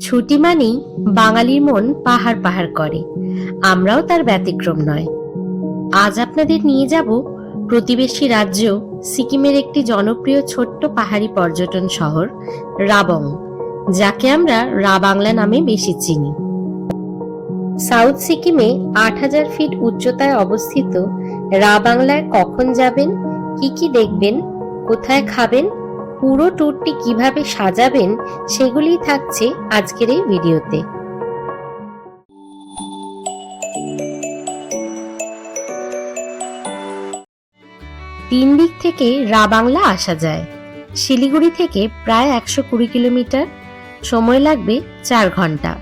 ছুটি মানেই বাঙালির মন পাহাড় পাহাড় করে। আমরাও তার ব্যতিক্রম নয়। আজ আপনাদের নিয়ে যাব প্রতিবেশী রাজ্য সিকিমের একটি জনপ্রিয় ছোট্ট পাহাড়ি পর্যটন শহর, রাবং, যাকে আমরা রা বাংলা নামে বেশি চিনি। সাউথ সিকিমে আট হাজার ফিট উচ্চতায় অবস্থিত রা বাংলায় কখন যাবেন, কি কি দেখবেন, কোথায় খাবেন পুরো ট্যুরটি কীভাবে সাজাবেন সেগুলিই থাকছে আজকের এই ভিডিওতে। তিন দিক থেকে রা বাংলা আসা যায়। শিলিগুড়ি থেকে প্রায় একশো কুড়ি কিলোমিটার, সময় লাগবে চার ঘণ্টা।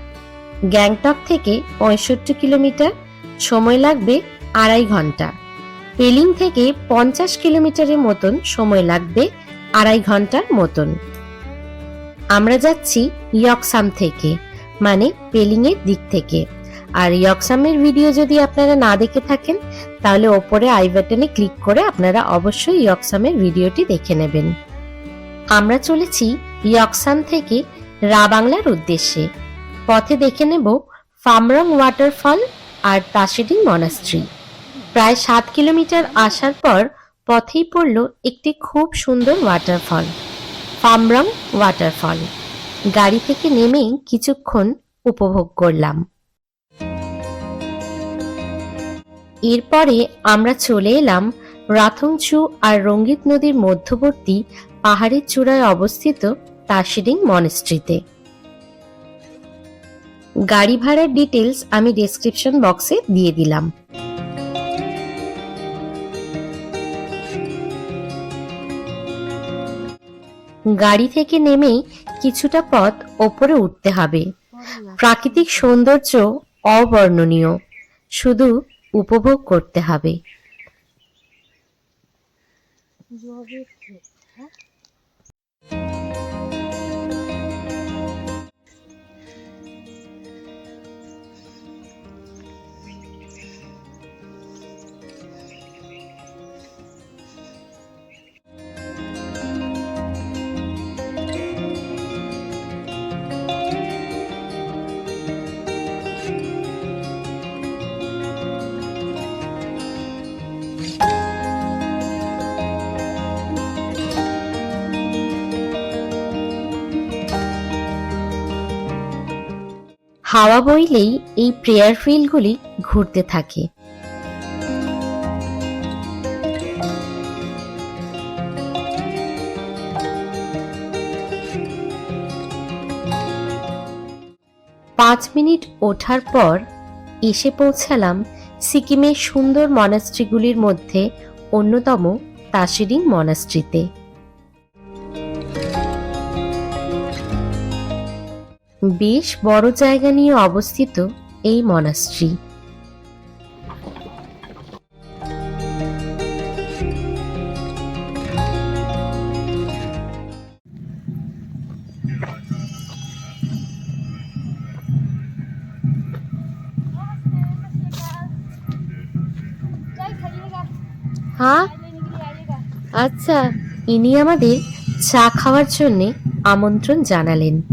গ্যাংটক থেকে পঁয়ষট্টি কিলোমিটার, সময় লাগবে আড়াই ঘণ্টা। পেলিং থেকে পঞ্চাশ কিলোমিটারের মতন সময় লাগবে আড়াই ঘণ্টার মতন। আমরা যাচ্ছি ইয়কসাম থেকে মানে পেলিংয়ের দিক থেকে। আর ইয়কসামের ভিডিও যদি আপনারা না দেখে থাকেন, তাহলে ওপরে আই বাটনে ক্লিক করে আপনারা অবশ্যই ইয়কসামের ভিডিওটি দেখে নেবেন। আমরা চলেছি ইয়কসাম থেকে রা বাংলার উদ্দেশ্যে। পথে দেখে নেব ফামরং ওয়াটারফল আর তাসিডিং মনাস্ট্রি। প্রায় সাত কিলোমিটার আসার পর পথেই পড়ল একটি খুব সুন্দর ওয়াটারফল ফামরং ওয়াটারফল গাড়ি থেকে নেমেই কিছুক্ষণ উপভোগ করলাম। এরপরে আমরা চলে এলাম রাথংচু আর রঙ্গিত নদীর মধ্যবর্তী পাহাড়ের চূড়ায় অবস্থিত তাসিডিং মনেস্ট্রিতে গাড়ি ভাড়ার ডিটেলস আমি ডেসক্রিপশন বক্সে দিয়ে দিলাম। গাড়ি থেকে নেমেই কিছুটা পথ ওপরে উঠতে হবে। প্রাকৃতিক সৌন্দর্য অবর্ণনীয়, শুধু উপভোগ করতে হবে। হাওয়া বইলেই এই প্রেয়ার ফিল্ডগুলি ঘুরতে থাকে। পাঁচ মিনিট ওঠার পর এসে পৌঁছালাম সিকিমের সুন্দর মনাস্ট্রিগুলির মধ্যে অন্যতম তাসিডিং মনাস্ট্রিতে। বেশ বড় জায়গা নিয়ে অবস্থিত এই মনাস্ট্রি হ্যাঁ? আচ্ছা ইনি আমাদের চা খাওয়ার জন্যে আমন্ত্রণ জানালেন।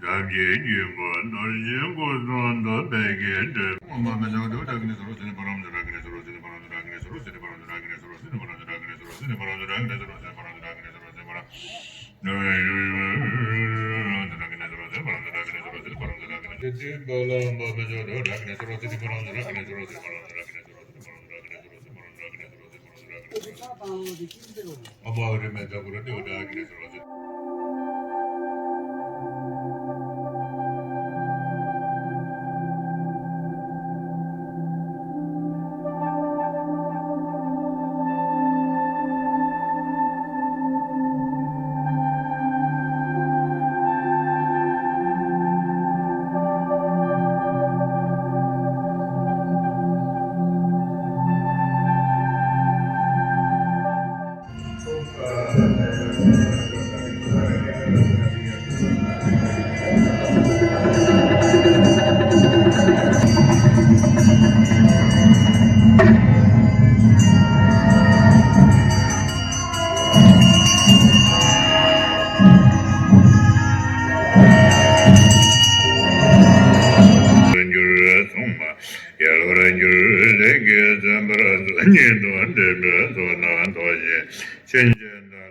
Gaggenjimon, Aljem Gozmanda, Begende. Ama öyle mezabura diyor da agresör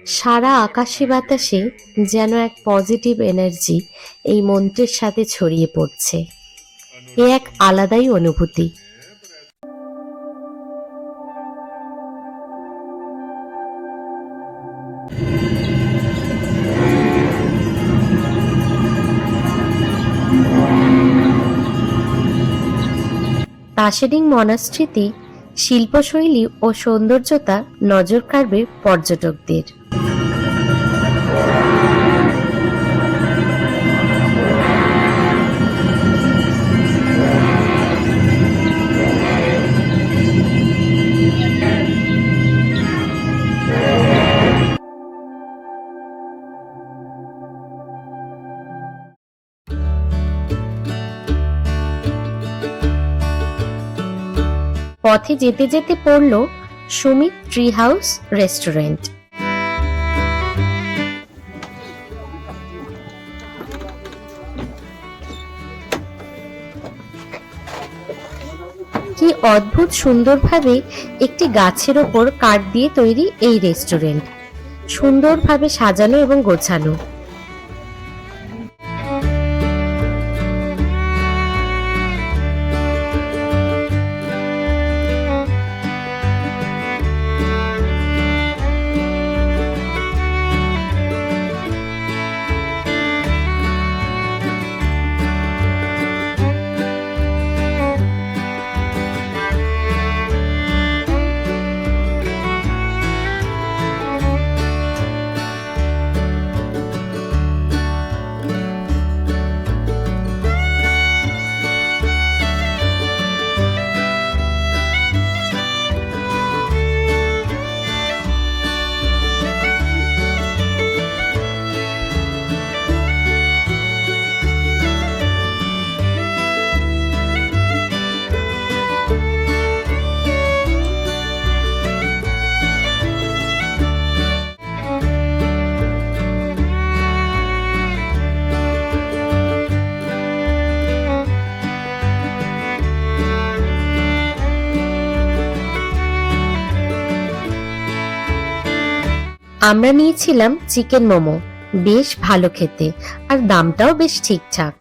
সারা আকাশে বাতাসে যেন এক পজিটিভ এনার্জি এই মন্ত্রের সাথে ছড়িয়ে পড়ছে। এ এক আলাদাই অনুভূতি। তাসেডিং মনাস্ট্রিতে শিল্পশৈলী ও সৌন্দর্যতা নজর কাড়বে পর্যটকদের। পথে যেতে যেতে পড়ল সুমিত ট্রি হাউস রেস্টুরেন্ট। কি অদ্ভুত সুন্দরভাবে একটি গাছের ওপর কাঠ দিয়ে তৈরি এই রেস্টুরেন্ট। সুন্দরভাবে সাজানো এবং গোছানো। আমরা নিয়েছিলাম চিকেন মোমো বেশ ভালো খেতে আর দামটাও বেশ ঠিকঠাক।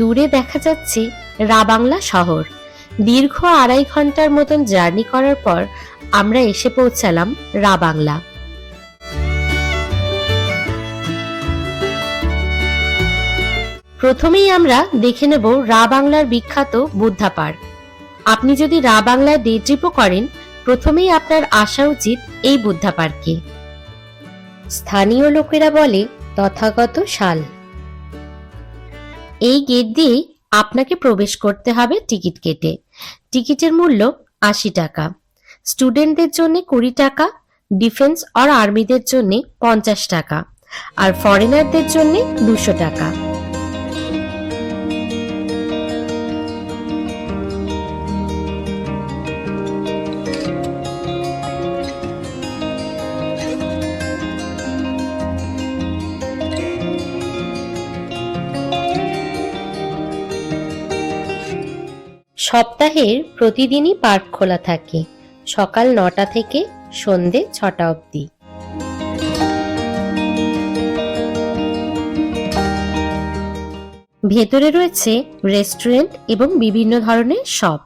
দূরে দেখা যাচ্ছে রাবাংলা শহর। দীর্ঘ আড়াই ঘণ্টার মতন জার্নি করার পর আমরা এসে পৌঁছালাম রাবাংলা। প্রথমেই আমরা দেখে নেব রা বাংলার বিখ্যাত বুদ্ধা পার্ক। আপনি যদি রা বাংলায় ডে ট্রিপও করেন, প্রথমেই আপনার আসা উচিত এই বুদ্ধা পার্কে। স্থানীয় লোকেরা বলে, তথাগত শাল। এই গেট দিয়েই আপনাকে প্রবেশ করতে হবে টিকিট কেটে টিকিটের মূল্য আশি টাকা। স্টুডেন্টদের জন্য কুড়ি টাকা ডিফেন্স আর আর্মিদের জন্য পঞ্চাশ টাকা। আর ফরেনারদের জন্য দুশো টাকা। সপ্তাহের প্রতিদিনই পার্ক খোলা থাকে, সকাল নটা থেকে সন্ধে ছটা অবধি। ভেতরে রয়েছে রেস্টুরেন্ট এবং বিভিন্ন ধরনের শপ।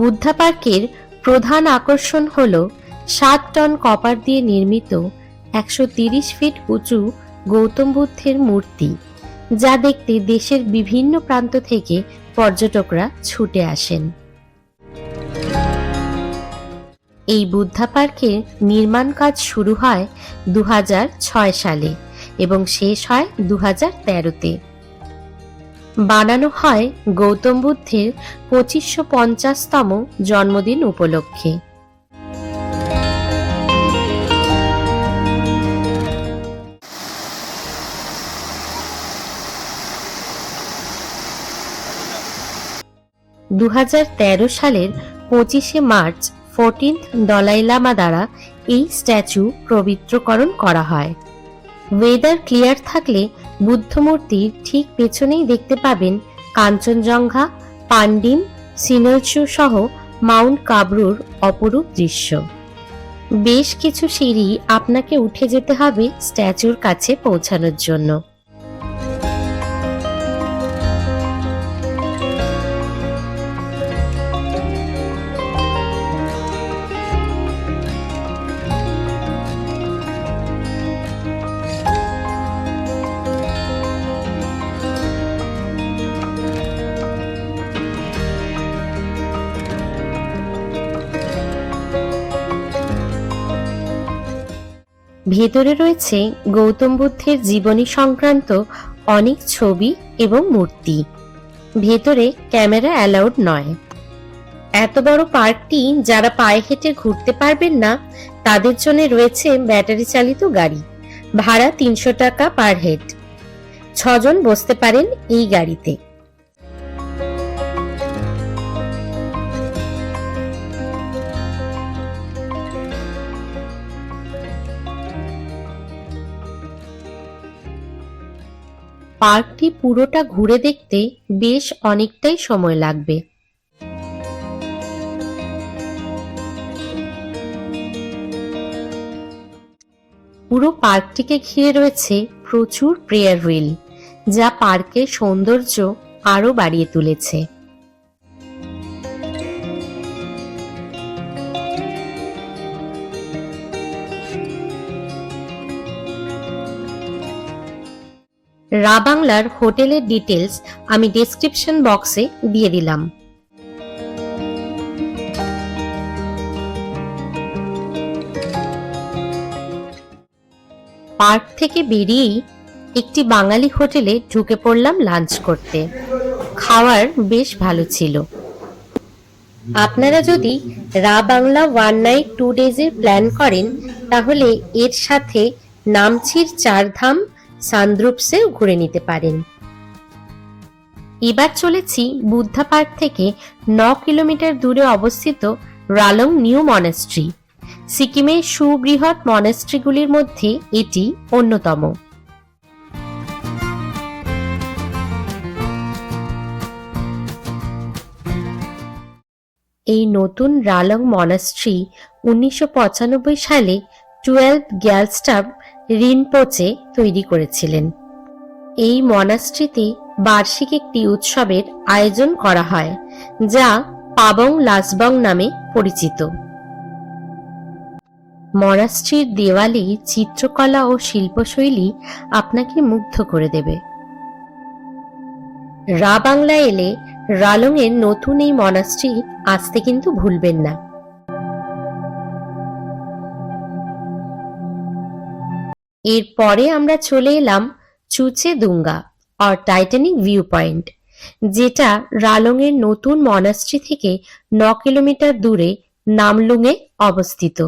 বুদ্ধা পার্কের প্রধান আকর্ষণ হল সাত টন কপার দিয়ে নির্মিত একশো তিরিশ ফিট উঁচু গৌতম বুদ্ধের মূর্তি, যা দেখতে দেশের বিভিন্ন প্রান্ত থেকে পর্যটকরা ছুটে আসেন। এই বুদ্ধা পার্কের নির্মাণ কাজ শুরু হয় দু হাজার ছয় সালে এবং শেষ হয় দু হাজার তেরোতে। বানানো হয় গৌতম বুদ্ধের পঁচিশশো পঞ্চাশতম জন্মদিন উপলক্ষে। দু হাজার তেরো সালের পঁচিশে মার্চ ফোরটিন্থ দলাই লামা দ্বারা এই স্ট্যাচু পবিত্রকরণ করা হয়। ওয়েদার ক্লিয়ার থাকলে বুদ্ধমূর্তির ঠিক পেছনেই দেখতে পাবেন কাঞ্চনজঙ্ঘা পান্ডিম সিনলসু সহ মাউন্ট কাবরুর অপরূপ দৃশ্য। বেশ কিছু সিঁড়ি আপনাকে উঠে যেতে হবে স্ট্যাচুর কাছে পৌঁছানোর জন্য। ভেতরে রয়েছে গৌতম বুদ্ধের জীবনী সংক্রান্ত অনেক ছবি এবং মূর্তি। ভেতরে ক্যামেরা অ্যালাউড নয়। এত বড় পার্কটি যারা পায়ে হেঁটে ঘুরতে পারবেন না, তাদের জন্য রয়েছে ব্যাটারি চালিত গাড়ি। ভাড়া তিনশো টাকা পার হেড। ছজন বসতে পারেন এই গাড়িতে। পার্কটি পুরোটা ঘুরে দেখতে বেশ অনেকটাই সময় লাগবে। পুরো পার্কটিকে ঘিরে রয়েছে প্রচুর প্রেয়ার হুইল যা পার্কের সৌন্দর্য আরও বাড়িয়ে তুলেছে। রা বাংলার হোটেলের ডিটেলস আমি ডেসক্রিপশন বক্সে দিয়ে দিলাম। পার্ক থেকে বেরিয়েই একটি বাঙালি হোটেলে ঢুকে পড়লাম লাঞ্চ করতে। খাওয়ার বেশ ভালো ছিল। আপনারা যদি রা বাংলা ওয়ান নাইট টু ডেজের প্ল্যান করেন, তাহলে এর সাথে নামছির চারধাম সান্দ্রুপসেও ঘুরে নিতে পারেন। এবার চলেছি বুদ্ধা পার্ক থেকে ন কিলোমিটার দূরে অবস্থিত রালং নিউ মনেস্ট্রি। সিকিমের সুবৃহৎ মনেস্ট্রিগুলির মধ্যে এটি অন্যতম। এই নতুন রালং মনাস্ট্রি উনিশশো পঁচানব্বই সালে টুয়েলভ গ্যালস্টাব রিনপোচে তৈরি করেছিলেন। এই মনাস্ট্রিতে বার্ষিক একটি উৎসবের আয়োজন করা হয়, যা পাবং লাসবং নামে পরিচিত। মনাস্ট্রির দেওয়ালে চিত্রকলা ও শিল্পশৈলী আপনাকে মুগ্ধ করে দেবে। রা বাংলা এলে রালং এর নতুন এই মনাস্ট্রি আসতে কিন্তু ভুলবেন না। এরপরে আমরা চলে এলাম চুচে দুঙ্গা আর টাইটানিক ভিউ পয়েন্ট যেটা রালংয়ের নতুন মনাস্ট্রি থেকে ন কিলোমিটার দূরে নামলুংয়ে অবস্থিত।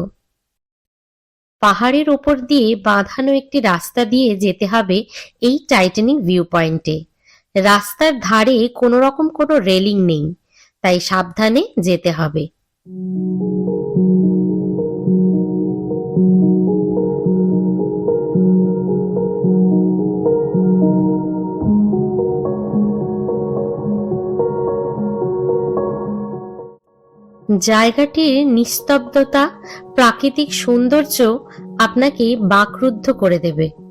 পাহাড়ের ওপর দিয়ে বাঁধানো একটি রাস্তা দিয়ে যেতে হবে এই টাইটানিক ভিউ পয়েন্টে রাস্তার ধারে কোনো রকম কোনো রেলিং নেই, তাই সাবধানে যেতে হবে। জায়গাটির নিস্তব্ধতা প্রাকৃতিক সৌন্দর্য আপনাকে বাকরুদ্ধ করে দেবে।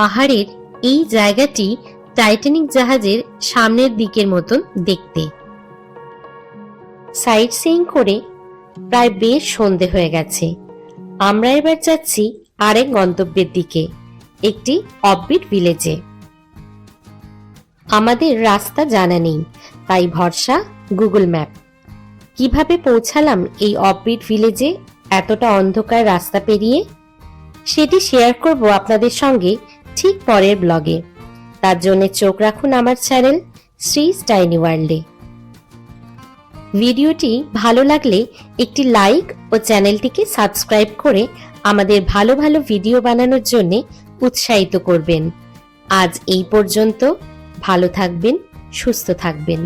পাহাড়ের এই জায়গাটি টাইটানিক জাহাজের সামনের দিকের মতন দেখতে। সাইট সিইং করে প্রায় বেশ সন্ধে হয়ে গেছে। আমরা এবার যাচ্ছি আরেক গন্তব্যের দিকে, একটি অববিট ভিলেজে। আমাদের রাস্তা জানা নেই, তাই ভরসা গুগল ম্যাপ। কীভাবে পৌঁছালাম এই অববিট ভিলেজে এতটা অন্ধকার রাস্তা পেরিয়ে? সেটি শেয়ার করব আপনাদের সঙ্গে ঠিক পরের ব্লগে। তার জন্য চোখ রাখুন আমার চ্যানেল শ্রী স্টাইনি ওয়ার্ল্ডে। ভিডিওটি ভালো লাগলে একটি লাইক ও চ্যানেলটিকে সাবস্ক্রাইব করে আমাদের ভালো ভালো ভিডিও বানানোর জন্য উৎসাহিত করবেন। আজ এই পর্যন্ত ভালো থাকবেন, সুস্থ থাকবেন।